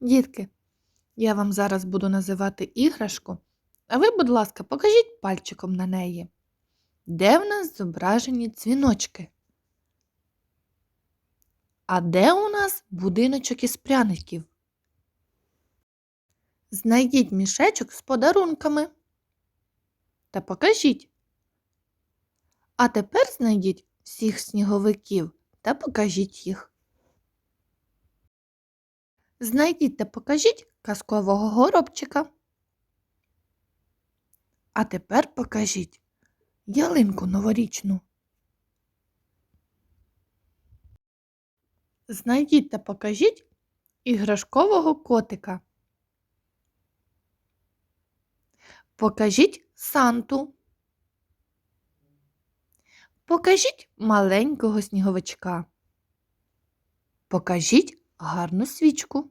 Дітки, я вам зараз буду називати іграшку, а ви, будь ласка, покажіть пальчиком на неї. Де в нас зображені дзвіночки? А де у нас будиночок із пряників? Знайдіть мішечок з подарунками та покажіть. А тепер знайдіть всіх сніговиків та покажіть їх. Знайдіть та покажіть казкового горобчика. А тепер покажіть ялинку новорічну. Знайдіть та покажіть іграшкового котика. Покажіть Санту. Покажіть маленького сніговичка. Покажіть гарну свічку.